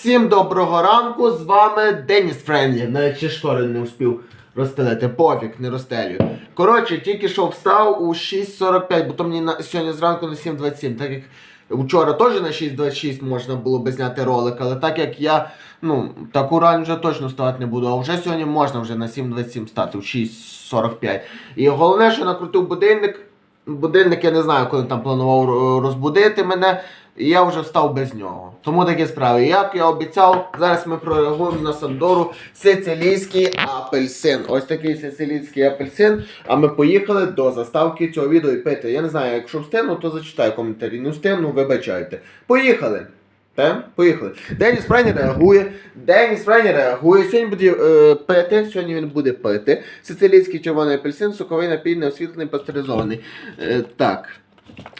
Всім доброго ранку, з вами Деніс Френдлі. Навіть ще штори не успів розстелити, пофіг, не розстелюю. Коротше, тільки що встав у 6.45, бо то мені на, сьогодні зранку на 7.27, так як вчора теж на 6.26 можна було би зняти ролик, але так як я, ну, таку рань вже точно вставати не буду, а вже сьогодні можна вже на 7.27 стати, у 6.45. І головне, що накрутив будильник, будильник я не знаю, коли там планував розбудити мене. І я вже встав без нього. Тому такі справи. Як я обіцяв, зараз ми прореагуємо на Сандору сицилійський апельсин. Ось такий сицилійський апельсин. А ми поїхали до заставки цього відео і пити. Я не знаю, якщо встигну, то зачитаю коментарі. Не встигну, вибачайте. Поїхали! Те? Поїхали. Деніс Френі реагує. Деніс Френі реагує. Сьогодні буде е, пити. Сьогодні він буде пити. Сицилійський червоний апельсин, соковий напій, неосвітлений, пастеризований. Е, так.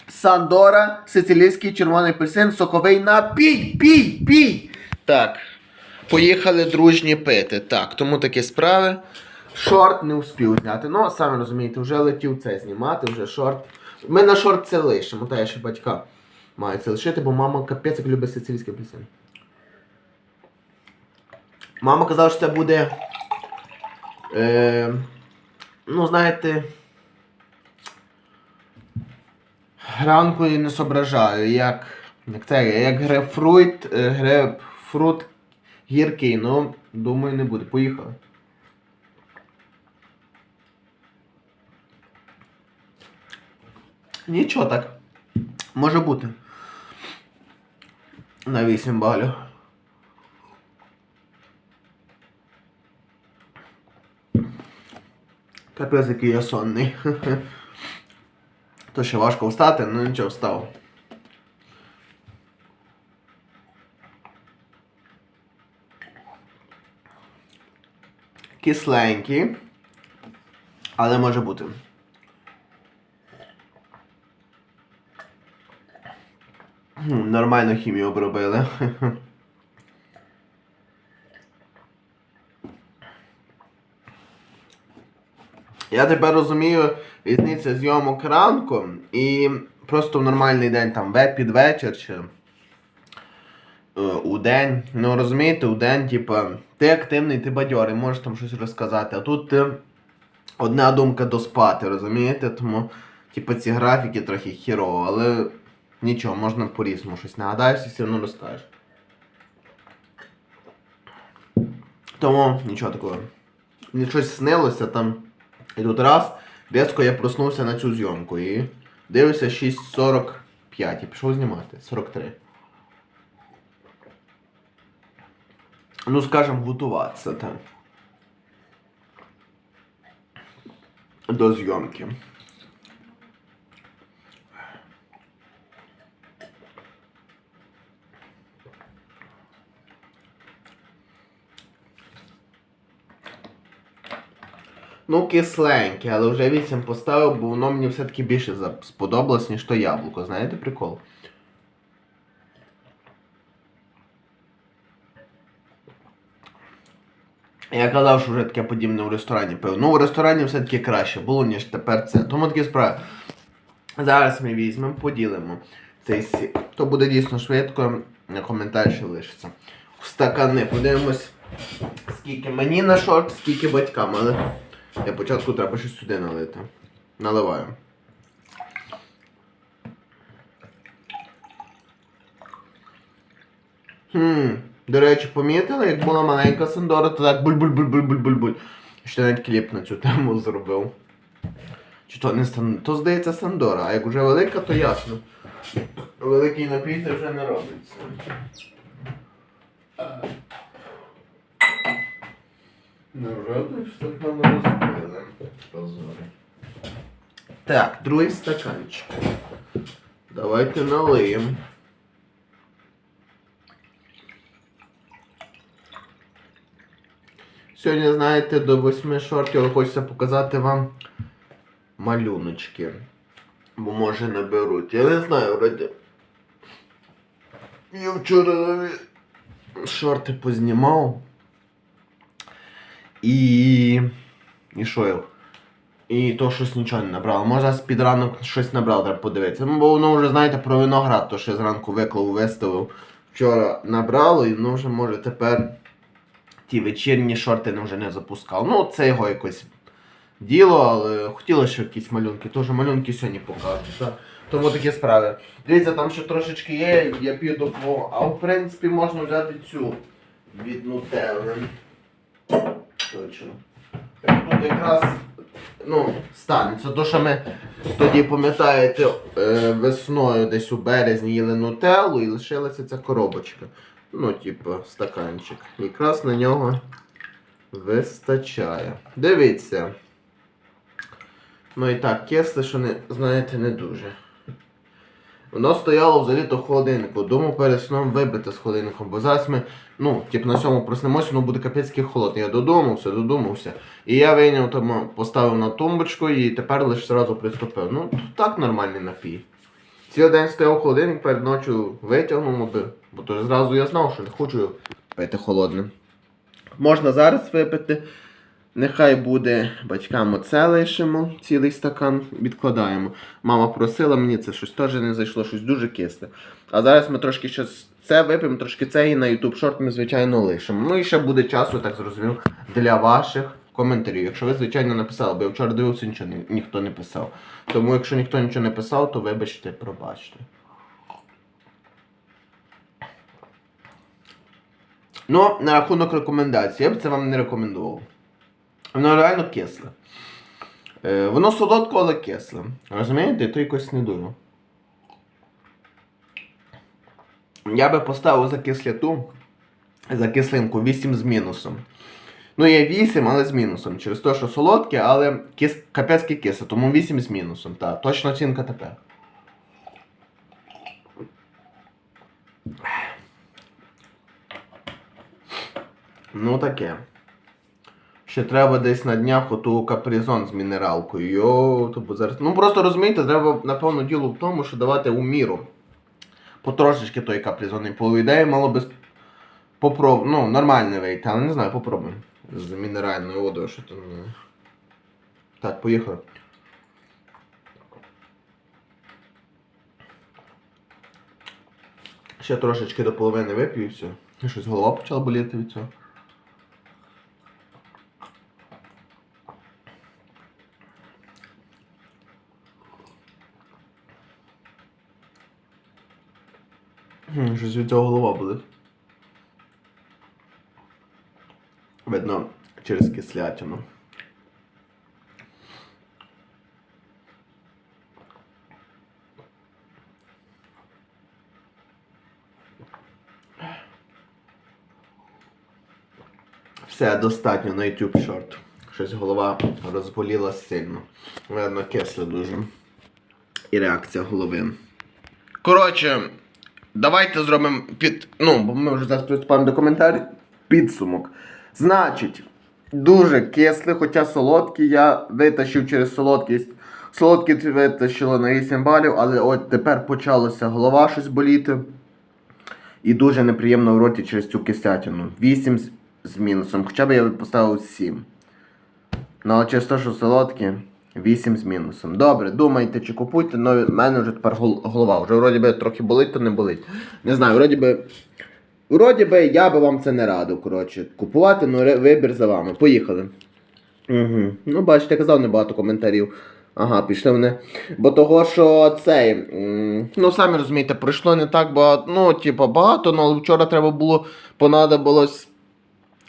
Сандора, сицилійський червоний апельсин, соковий напій, пій, пій. Так. Поїхали дружні пити. Так, тому такі справи. Шорт не успів зняти. Ну, самі розумієте, вже летів це знімати, вже шорт. Ми на шорт це лишимо, та я ще батька маю це лишити, бо мама капець як любить сицилійський апельсин. Мама казала, що це буде. Е, ну, знаєте. Ранку і не соображаю, як, як це, як грейпфрут, е, грейпфрут гіркий, ну, думаю, не буде. Поїхали. Нічого так. Може бути. На 8 балів. Капець, який я сонний. То ще важко встати, ну нічого встав. Кисленький. Але може бути. Нормально хімію обробили. Я тепер розумію різницю зйомок ранку і просто в нормальний день, там під вечір чи е, у день. Ну розумієте, у день, типа, ти активний, ти бадьорий, можеш там щось розказати. А тут ти одна думка доспати, розумієте? Тому, типа, ці графіки трохи хірово, але нічого, можна по-різному щось нагадаєш і все одно розкажеш. Тому нічого такого. Мені щось снилося там. І тут раз, різко я проснувся на цю зйомку і дивлюся 6.45 і пішов знімати. 43. Ну, скажем, готуватися там. До зйомки. Ну, кисленьке, але вже 8 поставив, бо воно мені все-таки більше сподобалось, ніж то яблуко. Знаєте прикол? Я казав, що вже таке подібне в ресторані пив. Ну, в ресторані все-таки краще було, ніж тепер це. Тому такі справи. Зараз ми візьмемо, поділимо цей сік. То буде дійсно швидко, коментар ще лишиться. В стакани. Подивимось, скільки мені на шорт, скільки батькам, але для початку треба щось сюди налити. Наливаю. Хм, до речі, помітили, як була маленька Сандора, то так буль-буль-буль-буль-буль-буль-буль. Ще навіть кліп на цю тему зробив. Чи то не Сан... То здається Сандора, а як вже велика, то ясно. Великий напій вже не робиться. Не вроде, що так нам розбили. Позори. Так, другий стаканчик. Давайте налиємо. Сьогодні, знаєте, до восьми шортів хочеться показати вам малюночки. Бо може не беруть. Я не знаю, вроді. Я вчора шорти познімав. І. І що? І то щось нічого не набрало. Може з-під ранок щось набрав, треба подивитися. Ну, бо воно вже, знаєте, про виноград, то я зранку виклав, виставив. вчора набрало, і воно вже може тепер ті вечірні шорти вже не запускав. Ну, це його якось діло, але хотілося ще якісь малюнки. Тож малюнки сьогодні покажу. Тому такі справи. Дивіться, там ще трошечки є, я піду по. А в принципі можна взяти цю від Нутелли. Точно. Тут якраз ну, станеться. То, що ми тоді, пам'ятаєте, е, весною десь у березні їли нутеллу і лишилася ця коробочка. Ну, типу, стаканчик. Якраз на нього вистачає. Дивіться. Ну і так, кисле, що не, знаєте, не дуже. Воно стояло взагалі то в холодильнику. Думав перед сном вибити з холодильником, бо зараз ми, ну, типу на сьому проснемося, воно буде капецький холодний. Я додумався, додумався. І я вийняв тому, поставив на тумбочку і тепер лише зразу приступив. Ну, так нормальний напій. Цілий день стояв холодильник, перед ночі витягнув, аби- бо то зразу я знав, що не хочу пити холодним. Можна зараз випити. Нехай буде батькам оце лишимо, цілий стакан відкладаємо. Мама просила мені це щось теж не зайшло, щось дуже кисле. А зараз ми трошки ще це вип'ємо, трошки це і на YouTube шорт ми, звичайно, лишимо. Ну і ще буде часу, так зрозумів, для ваших коментарів. Якщо ви, звичайно, написали, бо я вчора дивився, нічого ні- ніхто не писав. Тому якщо ніхто нічого не писав, то вибачте, пробачте. Ну, на рахунок рекомендацій, я б це вам не рекомендував. Воно реально кисле. Е, воно солодко, але кисле. Розумієте? То якось не дуже. Я би поставив за кисляту, за кислинку 8 з мінусом. Ну, є 8, але з мінусом. Через те, що солодке, але кис... капецьке кисле, тому 8 з мінусом. Так, точно оцінка тепер. Ну таке. Ще треба десь на днях оту капризон з мінералкою. Йо, то бо зараз. Ну просто розумієте, треба, напевно, діло в тому, що давати у міру. Потрошечки той капризон. І по ідеї мало би попроб... Ну, нормально вийти, але не знаю, попробуємо. З мінеральною водою, що там. е. Так, поїхали. Ще трошечки до половини вип'ю і все. Щось голова почала боліти від цього. Щось від цього голова болить. Видно, через кислятину. Все, достатньо на YouTube шорт. Щось голова розболіла сильно. Видно, кисло дуже. І реакція голови. Коротше, давайте зробимо під. Ну, бо ми вже зараз приступаємо до коментарів. Підсумок. Значить, дуже кислий, хоча солодкий я витащив через солодкість. Солодкий витащило на 8 балів, але от тепер почалося голова щось боліти. І дуже неприємно в роті через цю кислятину. 8 з, з мінусом. Хоча б я поставив 7. Ну, але через те, що солодкі, 8 з мінусом. Добре, думайте, чи купуйте, але в мене вже тепер голова. Вже вроді би трохи болить, то не болить. Не знаю, вроді би. Вроді би я би вам це не радив, коротше. Купувати, але вибір за вами. Поїхали. Угу. Ну, бачите, я казав небагато коментарів. Ага, пішли вони. Бо того, що цей. Ну, самі розумієте, пройшло не так багато. Ну, типу, багато, ну, але вчора треба було, понадобилось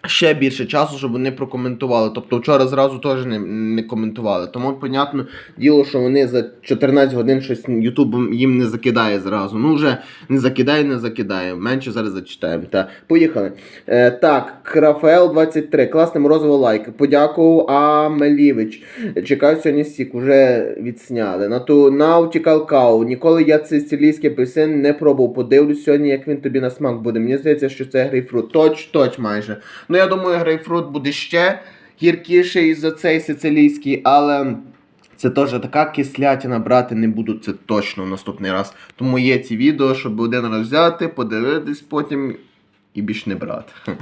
ще більше часу, щоб вони прокоментували. Тобто вчора зразу теж не, не коментували. Тому, понятно, діло, що вони за 14 годин щось Ютуб їм не закидає зразу. Ну, вже не закидає, не закидає. Менше зараз зачитаємо. Та, поїхали. Е, так, Крафаел 23. Класне морозиво лайк. Подякував Амелівич. Чекаю сьогодні сік, уже відсняли. На ту Наутікал Кау. Ніколи я цей сицилійський апельсин не пробував. Подивлюсь сьогодні, як він тобі на смак буде. Мені здається, що це грейпфрут. Точ, точ майже. Ну я думаю, грейпфрут буде ще гіркіший за цей сицилійський, але. Це теж така кислятина брати не буду, це точно в наступний раз. Тому є ці відео, щоб один раз взяти, подивитись потім і більш не брати.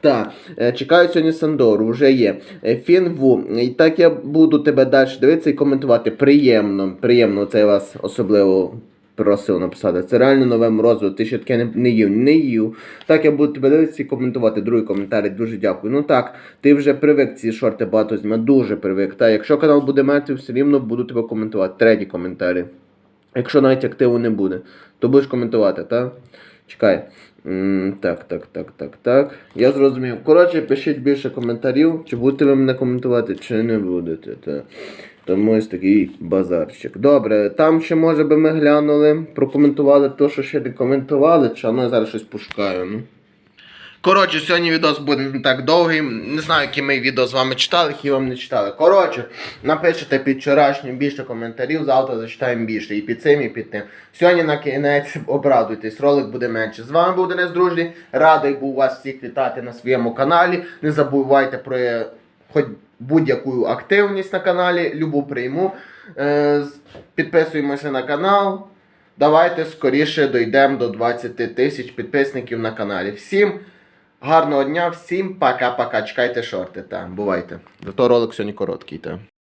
Так, е, чекаю сьогодні Сандору, вже є. Е, Фінву. І так я буду тебе далі дивитися і коментувати. Приємно, приємно це вас особливо просив написати. Це реально нове морозиво. Ти ще таке не, не їв, не їв. Так я буду тебе дивитися і коментувати. Другий коментар, дуже дякую. Ну так, ти вже привик ці шорти багато знімати, дуже привик. Та якщо канал буде мертвий, все рівно буду тебе коментувати. Третій коментарі. Якщо навіть активу не буде, то будеш коментувати, так? Чекай. М, Так, так, так, так, так. Я зрозумів. Коротше, пишіть більше коментарів, чи будете ви мене коментувати, чи не будете. Та. Тому ось такий базарчик. Добре, там ще може би ми глянули, прокоментували то, що ще не коментували, чи ну зараз щось пошукаю. Ну. Коротше, сьогодні відос буде не так довгий. Не знаю, які ми відео з вами читали, які вам не читали. Коротше, напишете під вчорашнім більше коментарів, завтра зачитаємо більше. І під цим, і під тим. Сьогодні на кінець обрадуйтесь, ролик буде менше. З вами був Денис Дружний. Радий був вас всіх вітати на своєму каналі. Не забувайте про е, хоч будь-яку активність на каналі, любу прийму. Е, Підписуємося на канал. Давайте скоріше дійдемо до 20 тисяч підписників на каналі. Всім гарного дня, всім пока-пока. Чекайте шорти. Та, бувайте. Зато ролик сьогодні короткий. Та.